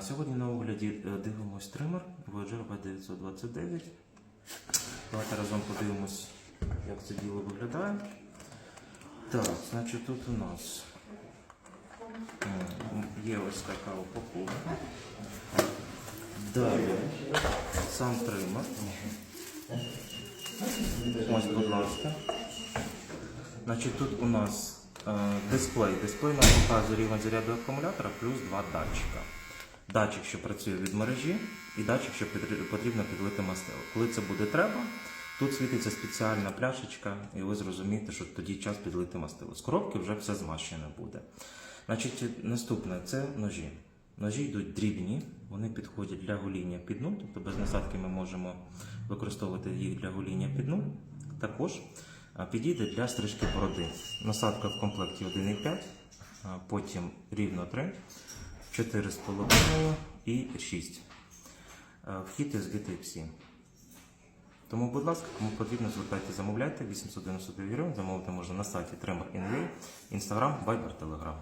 Сьогодні на огляді е, дивимось тример Voyager V929. Давайте разом подивимось, як це діло виглядає. Так, значить тут у нас є ось така упаковка. Далі сам тример. Ось, будь ласка. Значить, тут у нас е, дисплей. Дисплей нам показує рівень заряду акумулятора плюс два датчика. Датчик, що працює від мережі, і датчик, що потрібно підлити мастило. Коли це буде треба, тут світиться спеціальна пляшечка, і ви зрозумієте, що тоді час підлити мастило. З коробки вже все змащене буде. Значить, наступне це ножі. Ножі йдуть дрібні, вони підходять для гоління під нуль, тобто без насадки ми можемо використовувати їх для гоління під нуль. Також підійде для стрижки бороди. Насадка в комплекті 1,5, потім рівно 3, 4,5 і 6. Вхід із GTX. Тому, будь ласка, кому потрібно, звертайте, замовляйте. 899 гривень замовити можна на сайті Tremor.in.ua, Instagram, Viber, Telegram.